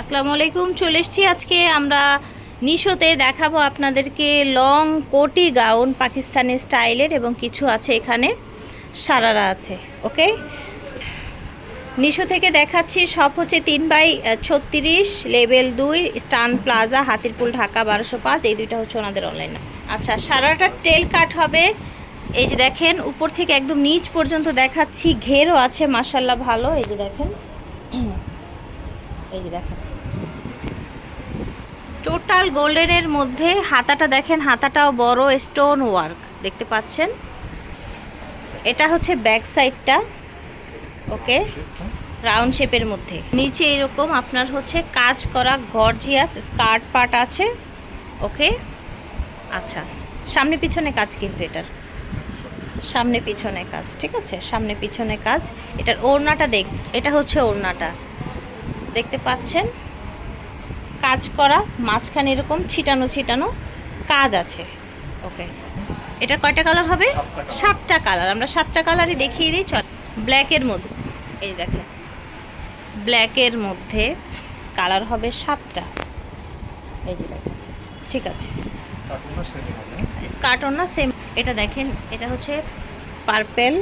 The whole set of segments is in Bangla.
আসসালামু আলাইকুম, চলে এসেছি আজকে আমরা নিশোতে দেখাবো আপনাদেরকে লং কোটি গাউন পাকিস্তানি স্টাইলের এবং কিছু আছে এখানে, সারারা আছে, ওকে? নিশো থেকে দেখাচ্ছি, সব হচ্ছে তিন বাই ছত্রিশ, লেভেল দুই, স্টান প্লাজা, হাতিরপুল, ঢাকা, বারোশো পাঁচ, এই দুইটা হচ্ছে ওনাদের অনলাইন আচ্ছা সারাটা টেল কাট হবে, এই যে দেখেন, উপর থেকে একদম নিচ পর্যন্ত দেখাচ্ছি, ঘেরও আছে মাসাল্লাহ ভালো, এই যে দেখেন। এই যে দেখেন। টোটাল গোল্ডেনের মধ্যে হাতাটা দেখেন, হাতাটাও বড় স্টোন ওয়ার্ক দেখতে পাচ্ছেন? এটা হচ্ছে ব্যাক সাইডটা ওকে? রাউন্ড শেপের মধ্যে। নিচে এরকম আপনার হচ্ছে কাজ করা গর্জিয়াস স্কার্ট পার্ট আছে, ওকে? আচ্ছা সামনে পিছনে কাজ কিন্তু এটার। সামনে পিছনে কাজ, ঠিক আছে? সামনে পিছনে কাজ। এটার ওড়নাটা দেখ, এটা হচ্ছে ওড়নাটা। দেখতে পাচ্ছেন? কাজ করা মাঝখানে এরকম ছিটানো ছিটানো কাজ আছে। ওকে এটা কয়টা কালার হবে? সাতটা কালার আমরা সাতটা কালারই দেখিয়ে দিই চল। ব্ল্যাকের মধ্যে। এই দেখেন। ব্ল্যাকের মধ্যে কালার হবে সাতটা। এই যে দেখেন। ঠিক আছে। স্কার্ট না সেম এটা দেখেন এটা হচ্ছে পার্পেল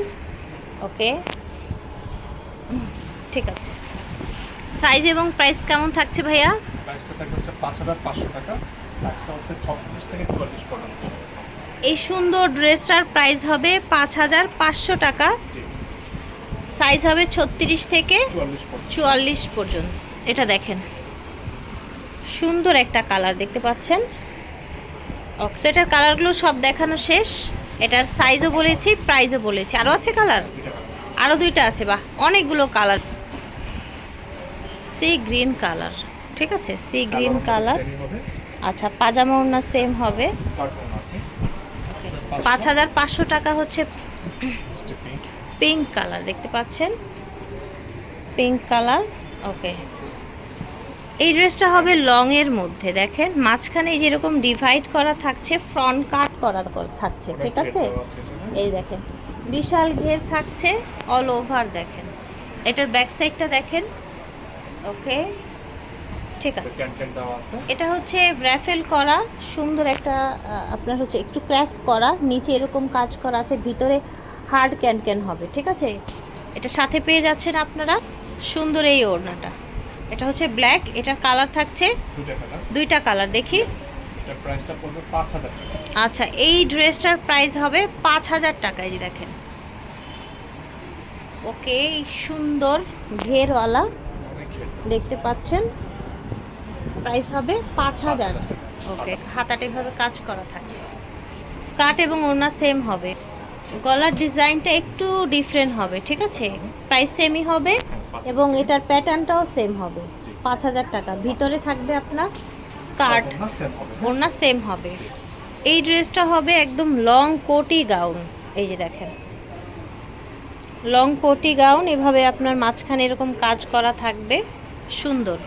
ওকে ঠিক আছে। সাইজ এবং প্রাইস কেমন থাকছে ভাইয়া? প্রাইসটা থাকবে হচ্ছে পাঁচ হাজার পাঁচশো টাকা। সাইজটা হচ্ছে ছত্রিশ থেকে চুয়াল্লিশ পর্যন্ত। এই সুন্দর ড্রেসটার প্রাইস হবে পাঁচ হাজার পাঁচশো টাকা। সাইজ হবে ছত্রিশ থেকে চুয়াল্লিশ পর্যন্ত। এটা দেখেন। সুন্দর একটা কালার দেখতে পাচ্ছেন। অক্সেটার কালারগুলো সব দেখানো শেষ। এটার সাইজও বলেছি প্রাইসও বলেছি। আরও আছে কালার? আরও দুইটা আছে বাহ। অনেকগুলো কালার। সি গ্রিন কালার ঠিক আছে? সি গ্রিন কালার আচ্ছা পাজামা ওড়না সেম হবে। পাঁচ হাজার পাঁচশো টাকা হচ্ছে পিঙ্ক কালার দেখতে পাচ্ছেন? পিঙ্ক কালার ওকে এই ড্রেসটা হবে লং এর মধ্যে দেখেন? মাঝখানে এই যেরকম ডিভাইড করা থাকছে ফ্রন্ট কাট করা থাকছে ঠিক আছে। এই দেখেন বিশাল ঘের থাকছে অল ওভার দেখেন। এটার ব্যাক সাইডটা দেখেন ওকে? ঠিক আছে। এটা হচ্ছে র্যাফেল করা সুন্দর একটা আপনার হচ্ছে একটু ক্র্যাফট করা নিচে এরকম কাজ করা আছে ভিতরে হার্ড ক্যান ক্যান হবে ঠিক আছে? এটা সাথে পেয়ে যাচ্ছেন আপনারা সুন্দর এই ওড়নাটা। এটা হচ্ছে ব্ল্যাক এটার কালার থাকছে দুইটা কালার দেখি। আচ্ছা এই ড্রেসটার প্রাইস হবে পাঁচ হাজার টাকায় দেখেন। ওকে সুন্দর ঘেরওয়ালা। দেখতে পাচ্ছেন। প্রাইস হবে পাঁচ হাজার। ওকে হাতাটা এভাবে কাজ করা থাকছে। স্কার্ট এবং ওড়না সেম হবে। গলার ডিজাইনটা একটু ডিফারেন্ট হবে ঠিক আছে? প্রাইস সেমই হবে এবং এটার প্যাটার্নটাও সেম হবে। পাঁচ হাজার টাকা। ভিতরে থাকবে আপনার স্কার্ট ওড়না সেম হবে এই ড্রেসটা হবে একদম লং কোটি গাউন এই যে দেখেন। লং কোটি গাউন এভাবে আপনার মাঝখানে এরকম কাজ করা থাকবে। সুন্দর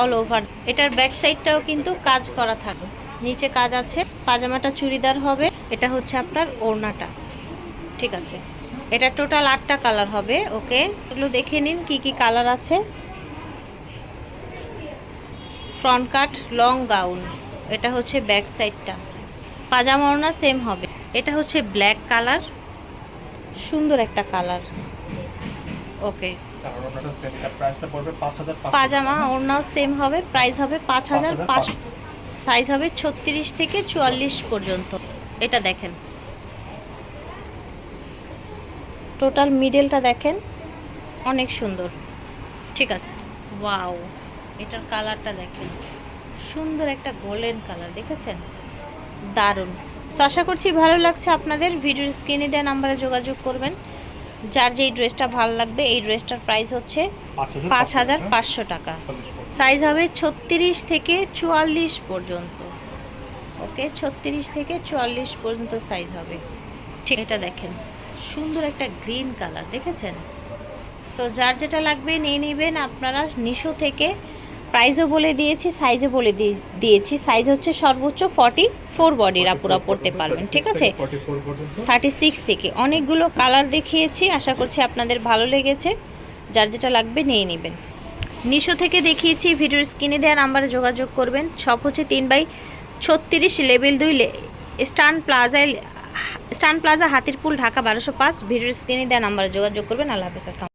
অল ওভার এটার ব্যাক সাইডটাও কিন্তু কাজ করা থাকবে। নিচে কাজ আছে, পাজামাটা চুড়িদার হবে, এটা হচ্ছে আপনার ওড়নাটা। ঠিক আছে? এটা টোটাল আটটা কালার হবে, ওকে? এগুলো দেখে নিন কি কি কালার আছে। ফ্রন্ট কাট লং গাউন এটা হচ্ছে ব্যাক সাইডটা পাজামা ওড়না সেম হবে। এটা হচ্ছে ব্ল্যাক কালার সুন্দর একটা কালার ওকে। ওড়নাটা প্রাইসটা পড়বে পাজামা। ওড়নাও সেম হবে প্রাইস হবে পাঁচ হাজার পাঁচ 5,500 সাইজ হবে ছত্রিশ থেকে চুয়াল্লিশ পর্যন্ত। এটা দেখেন। টোটাল মিডলটা দেখেন। অনেক সুন্দর। ঠিক আছে। ওয়াও এটার কালারটা দেখেন। সুন্দর একটা গোল্ডেন কালার দেখেছেন? দারুণ। আশা করছি ভালো লাগছে আপনাদের। ভিডিওর স্ক্রিনে দেওয়া নাম্বারে যোগাযোগ করবেন। যার যেই ড্রেসটা ভালো লাগবে এই ড্রেসটার প্রাইস হচ্ছে পাঁচ হাজার পাঁচশো টাকা। সাইজ হবে ছত্রিশ থেকে চুয়াল্লিশ পর্যন্ত। ওকে ছত্রিশ থেকে চুয়াল্লিশ পর্যন্ত সাইজ হবে। ঠিক এটা দেখেন। সুন্দর একটা গ্রিন কালার দেখেছেন? সো যার যেটা লাগবে নিয়ে নেবেন আপনারা নিশো থেকে প্রাইসও বলে দিয়েছি সাইজও বলে দিয়ে- দিয়েছি। সাইজ হচ্ছে সর্বোচ্চ ফর্টি ফোর বডির আপুরা পড়তে পারবেন ঠিক আছে? থার্টি সিক্স থেকে। অনেকগুলো কালার দেখিয়েছি আশা করছি আপনাদের ভালো লেগেছে। যার যেটা লাগবে নিয়ে নেবেন। নিশো থেকে দেখিয়েছি ভিডিওর স্ক্রিনে দেওয়া নাম্বারে যোগাযোগ করবেন। সব হচ্ছে তিন বাই ছত্রিশ লেভেল দুই স্টান প্লাজায় স্টান প্লাজা হাতিরপুল ঢাকা বারোশো পাঁচ। ভিডিওর স্ক্রিনে দেওয়া নাম্বারে যোগাযোগ করবেন। আল্লাহ হাফিজ